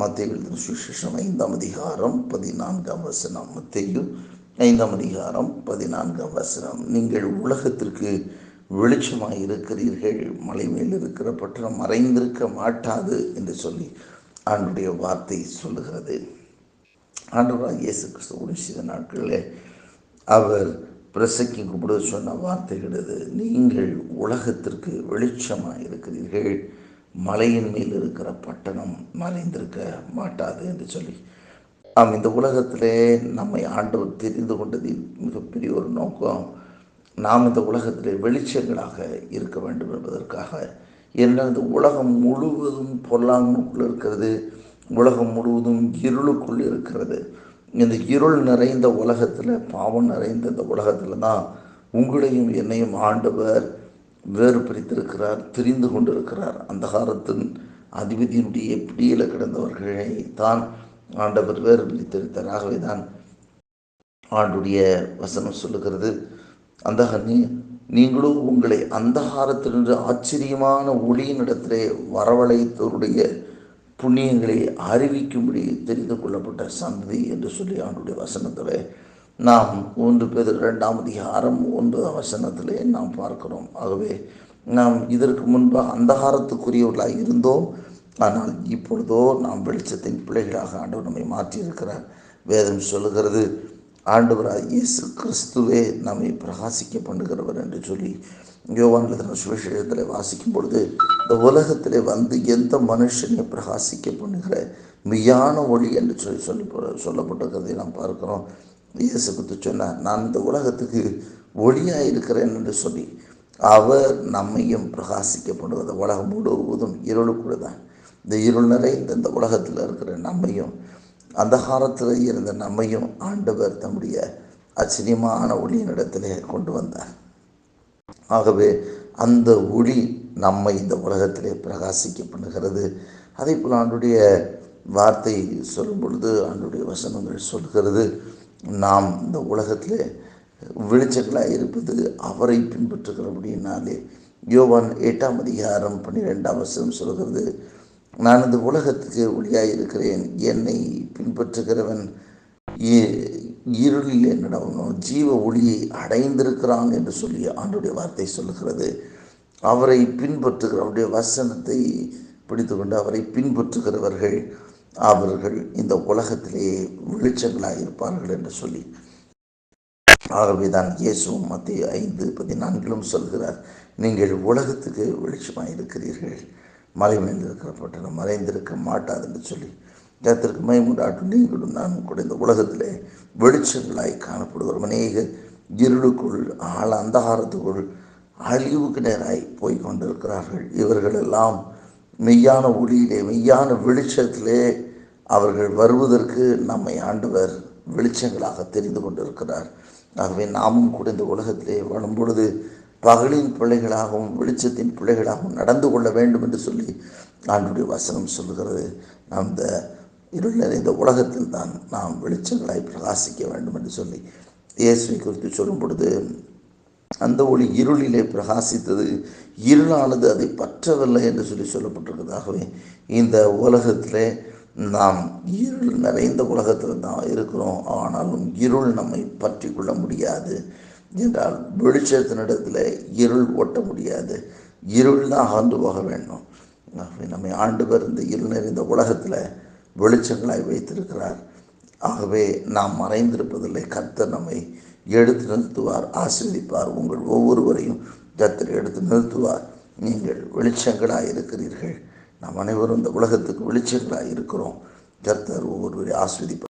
மத்திய சுவிசேஷம் ஐந்தாம் அதிகாரம் பதினான்காம் வசனம். மத்தியும் ஐந்தாம் அதிகாரம் பதினான்காம் வசனம். நீங்கள் உலகத்திற்கு வெளிச்சமாக இருக்கிறீர்கள் மலை மேல் இருக்கிற பட்டணம் மறைந்திருக்க மாட்டாது என்று சொல்லி ஆண்டுடைய வார்த்தை சொல்லுகிறது. ஆண்டவராக இயேசு கிறிஸ்துவின் சில நாட்களில் அவர் பிரசக்கி கூப்பிட சொன்ன வார்த்தைகள் நீங்கள் உலகத்திற்கு வெளிச்சமாக இருக்கிறீர்கள் மலையின் மேல் இருக்கிற பட்டணம் மறைந்திருக்க மாட்டாது என்று சொல்லி. நாம் இந்த உலகத்திலே நம்மை ஆண்டவர் தெரிந்து கொண்டதில் மிகப்பெரிய ஒரு நோக்கம். நாம் இந்த உலகத்திலே வெளிச்சங்களாக இருக்க வேண்டும் என்பதற்காக ஏனென்றால் இந்த உலகம் முழுவதும் பொல்லாங்குக்குள் இருக்கிறது. உலகம் முழுவதும் இருளுக்குள் இருக்கிறது. இந்த இருள் நிறைந்த உலகத்தில் பாவம் நிறைந்த இந்த உலகத்தில் தான் உங்களையும் என்னையும் ஆண்டவர் வேறு பிரித்திருக்கிறார் தெரிந்து கொண்டிருக்கிறார். அந்தகாரத்தின் அதிபதியினுடைய பிடியில் கிடந்தவர்களை தான் ஆண்டவர் வேறு பிரித்தெடுத்தார். ஆகவே தான் ஆண்டுடைய வசனம் சொல்லுகிறது அந்த நீ நீங்களும் உங்களை அந்தகாரத்திலிருந்து ஆச்சரியமான ஒளியினிடத்திலே வரவழைத்தவருடைய புண்ணியங்களை அறிவிக்கும்படி தெரிந்து கொள்ளப்பட்ட சந்ததி என்று சொல்லி ஆண்டுடைய வசனத்தில் நாம் ஒன்று பேர் ரெண்டாம் அதிகாரம் ஒன்பதாம் வசனத்திலே நாம் பார்க்கிறோம். ஆகவே நாம் இதற்கு முன்பாக அந்தகாரத்துக்குரியவர்களாக இருந்தோம். ஆனால் இப்பொழுதோ நாம் வெளிச்சத்தின் பிள்ளைகளாக ஆண்டவர் நம்மை மாற்றியிருக்கிறார். வேதம் சொல்லுகிறது ஆண்டவராக இயேசு கிறிஸ்துவே நம்மை பிரகாசிக்க பண்ணுகிறவர் என்று சொல்லி யோவான் எழுதின சுவிசேஷத்தில் வாசிக்கும் பொழுது இந்த உலகத்தில் வந்து எந்த மனுஷனை பிரகாசிக்க பண்ணுகிற மெய்யான ஒளி என்று சொல்லி சொல்லி சொல்லப்பட்டிருக்கிறதை நாம் பார்க்கிறோம். இயேசு குத்து சொன்னார் நான் இந்த உலகத்துக்கு ஒளியாக இருக்கிறேன் என்று சொல்லி அவர் நம்மையும் பிரகாசிக்கப்படுவது உலகம் முழுவதும் இருளுக்குள்ள தான் இந்த இருள் நிறைந்த இந்த உலகத்தில் இருக்கிற நம்மையும் அந்தகாரத்தில் இருந்த நம்மையும் ஆண்டவர் தம்முடைய ஆச்சரியமான ஒளியினிடத்திலே கொண்டு வந்தார். ஆகவே அந்த ஒளி நம்மை இந்த உலகத்திலே பிரகாசிக்க பண்ணுகிறது அதே போல் ஆண்டுடைய வார்த்தை சொல்லும் பொழுது ஆண்டுடைய வசனங்கள் சொல்கிறது நாம் இந்த உலகத்தில் வெளிச்சங்களாக இருப்பது அவரை பின்பற்றுகிறபடினாலே யோவான் எட்டாம் அதிகாரம் பன்னிரெண்டாம் வசனம் சொல்கிறது நான் இந்த உலகத்துக்கு ஒளியாக இருக்கிறேன் என்னை பின்பற்றுகிறவன் இருளில் என்னிடம் ஜீவ ஒளியை அடைந்திருக்கிறான் என்று சொல்லி ஆண்டுடைய வார்த்தை சொல்லுகிறது. அவரை பின்பற்றுகிற அவருடைய வசனத்தை பிடித்து கொண்டு அவரை பின்பற்றுகிறவர்கள் அவர்கள் இந்த உலகத்திலேயே வெளிச்சங்களாக இருப்பார்கள் என்று சொல்லி. ஆகவே தான் இயேசுவும் மத்திய ஐந்து பதினான்கிலும் சொல்கிறார் நீங்கள் உலகத்துக்கு வெளிச்சமாக இருக்கிறீர்கள். மலை இருக்கிற பட்டணம் மறைந்திருக்க மாட்டாது என்று சொல்லி. கத்திற்கு மைமுண்டாட்டும் நீங்களும் நானும் கூட இந்த உலகத்திலே வெளிச்சங்களாய் காணப்படுகிறோம். அநேக இருளுக்குள் ஆழ அந்தகாரத்துக்குள் அழிவுக்கு நேராய் போய் கொண்டிருக்கிறார்கள். இவர்களெல்லாம் மெய்யான ஒளியிலே மெய்யான வெளிச்சத்திலே அவர்கள் வருவதற்கு நம்மை ஆண்டவர் வெளிச்சங்களாக தெரிந்து கொண்டிருக்கிறார். ஆகவே நாமும் கூட இந்த உலகத்திலே வரும் பொழுது பகலின் பிள்ளைகளாகவும் வெளிச்சத்தின் பிள்ளைகளாகவும் நடந்து கொள்ள வேண்டும் என்று சொல்லி ஆண்டுடைய வசனம் சொல்லுகிறது. நாம் இந்த இருள் நிறைந்த உலகத்தில் தான் நாம் வெளிச்சங்களாய் பிரகாசிக்க வேண்டும் என்று சொல்லி இயேசுவை குறித்து சொல்லும் பொழுது அந்த ஒளி இருளிலே பிரகாசித்தது. இருளானது அதை பற்றவில்லை என்று சொல்லி சொல்லப்பட்டிருக்கிறதாகவே இந்த உலகத்திலே நாம் இருள் நிறைந்த உலகத்தில் தான் இருக்கிறோம். ஆனாலும் இருள் நம்மை பற்றி கொள்ள முடியாது. என்றால் வெளிச்சத்தினிடத்தில் இருள் ஒட்ட முடியாது. இருள் தான் அகன்று போக வேண்டும். ஆகவே நம்மை ஆண்டு இந்த இருள் நிறைந்த உலகத்தில் வெளிச்சங்களாய் வைத்திருக்கிறார். ஆகவே நாம் மறைந்திருப்பதில்லை. கர்த்தர் நம்மை எடுத்து நிறுத்துவார் ஆசிரியப்பார் உங்கள் ஒவ்வொருவரையும் கர்த்தர் எடுத்து நிறுத்துவார். நீங்கள் வெளிச்சங்களாக இருக்கிறீர்கள். நாம் அனைவரும் இந்த உலகத்துக்கு வெளிச்சங்களாக இருக்கிறோம். கர்த்தர் ஒவ்வொருவரையும் ஆஸ்வதிப்பார்